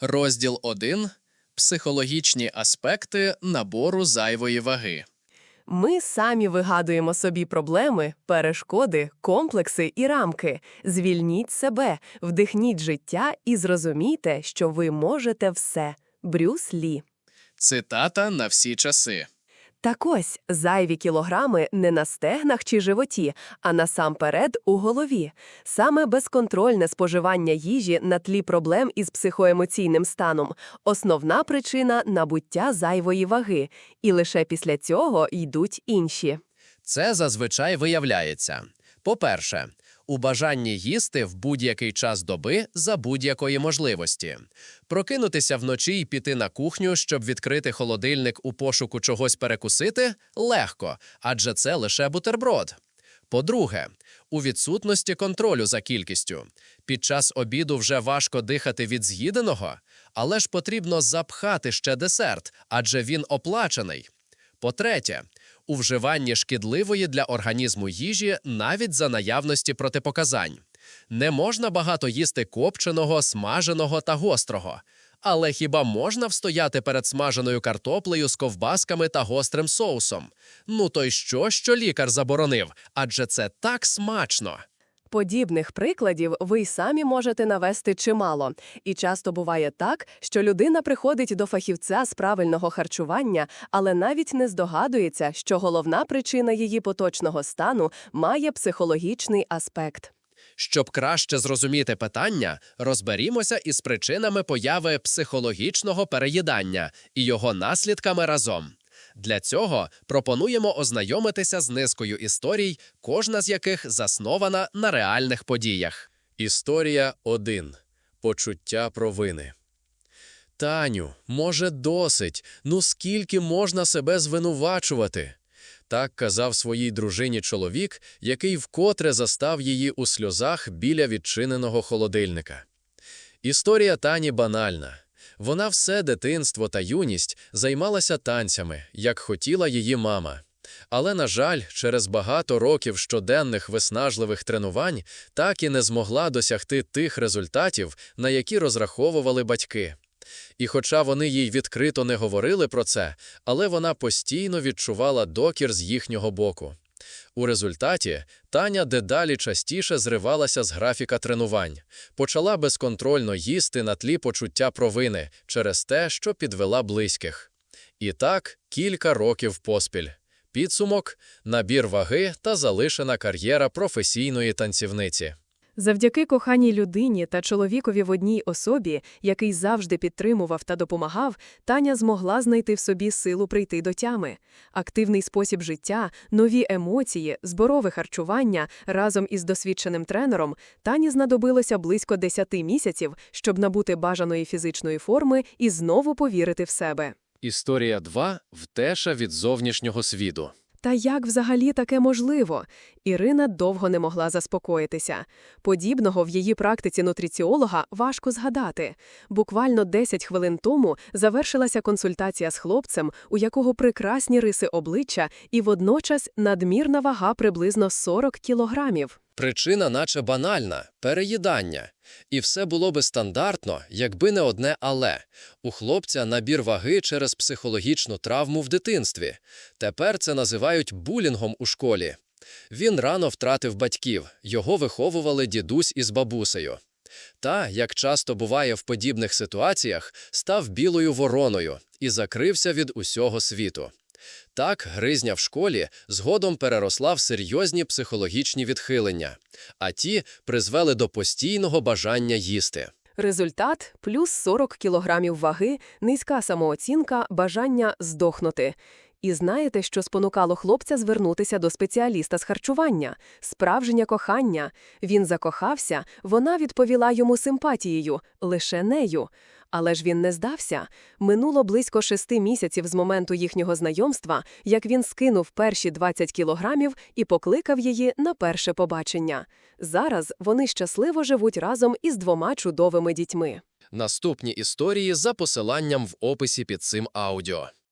Розділ 1. Психологічні аспекти набору зайвої ваги. Ми самі вигадуємо собі проблеми, перешкоди, комплекси і рамки. Звільніть себе, вдихніть життя і зрозумійте, що ви можете все. Брюс Лі. Цитата на всі часи. Так ось зайві кілограми не на стегнах чи животі, а насамперед у голові. Саме безконтрольне споживання їжі на тлі проблем із психоемоційним станом основна причина набуття зайвої ваги, і лише після цього йдуть інші. Це зазвичай виявляється. По-перше, у бажанні їсти в будь-який час доби за будь-якої можливості. Прокинутися вночі і піти на кухню, щоб відкрити холодильник у пошуку чогось перекусити легко, адже це лише бутерброд. По-друге, у відсутності контролю за кількістю. Під час обіду вже важко дихати від з'їденого, але ж потрібно запхати ще десерт, адже він оплачений. По-третє, у вживанні шкідливої для організму їжі навіть за наявності протипоказань. Не можна багато їсти копченого, смаженого та гострого. Але хіба можна встояти перед смаженою картоплею з ковбасками та гострим соусом? Ну то й що, що лікар заборонив? Адже це так смачно. Подібних прикладів ви й самі можете навести чимало. І часто буває так, що людина приходить до фахівця з правильного харчування, але навіть не здогадується, що головна причина її поточного стану має психологічний аспект. Щоб краще зрозуміти питання, розберімося із причинами появи психологічного переїдання і його наслідками разом. Для цього пропонуємо ознайомитися з низкою історій, кожна з яких заснована на реальних подіях. Історія 1. Почуття провини. Таню, може, досить. Ну скільки можна себе звинувачувати? Так казав своїй дружині чоловік, який вкотре застав її у сльозах біля відчиненого холодильника. Історія Тані банальна. Вона все дитинство та юність займалася танцями, як хотіла її мама. Але, на жаль, через багато років щоденних виснажливих тренувань так і не змогла досягти тих результатів, на які розраховували батьки. І хоча вони їй відкрито не говорили про це, але вона постійно відчувала докір з їхнього боку. У результаті Таня дедалі частіше зривалася з графіка тренувань, почала безконтрольно їсти на тлі почуття провини через те, що підвела близьких. І так кілька років поспіль. Підсумок – набір ваги та залишена кар'єра професійної танцівниці. Завдяки коханій людині та чоловікові в одній особі, який завжди підтримував та допомагав, Таня змогла знайти в собі силу прийти до тями. Активний спосіб життя, нові емоції, зборове харчування разом із досвідченим тренером Тані знадобилося близько 10 місяців, щоб набути бажаної фізичної форми і знову повірити в себе. Історія 2. Втеша від зовнішнього світу. Та як взагалі таке можливо? Ірина довго не могла заспокоїтися. Подібного в її практиці нутриціолога важко згадати. Буквально 10 хвилин тому завершилася консультація з хлопцем, у якого прекрасні риси обличчя і водночас надмірна вага приблизно 40 кілограмів. Причина наче банальна – переїдання. І все було би стандартно, якби не одне «але». У хлопця набір ваги через психологічну травму в дитинстві. Тепер це називають булінгом у школі. Він рано втратив батьків, його виховували дідусь із бабусею. Та, як часто буває в подібних ситуаціях, став білою вороною і закрився від усього світу. Так, гризня в школі згодом переросла в серйозні психологічні відхилення, а ті призвели до постійного бажання їсти. Результат – плюс 40 кілограмів ваги, низька самооцінка, бажання здохнути. І знаєте, що спонукало хлопця звернутися до спеціаліста з харчування? Справжнє кохання. Він закохався, вона відповіла йому симпатією, лише нею. Але ж він не здався. Минуло близько шести місяців з моменту їхнього знайомства, як він скинув перші 20 кілограмів і покликав її на перше побачення. Зараз вони щасливо живуть разом із двома чудовими дітьми. Наступні історії за посиланням в описі під цим аудіо.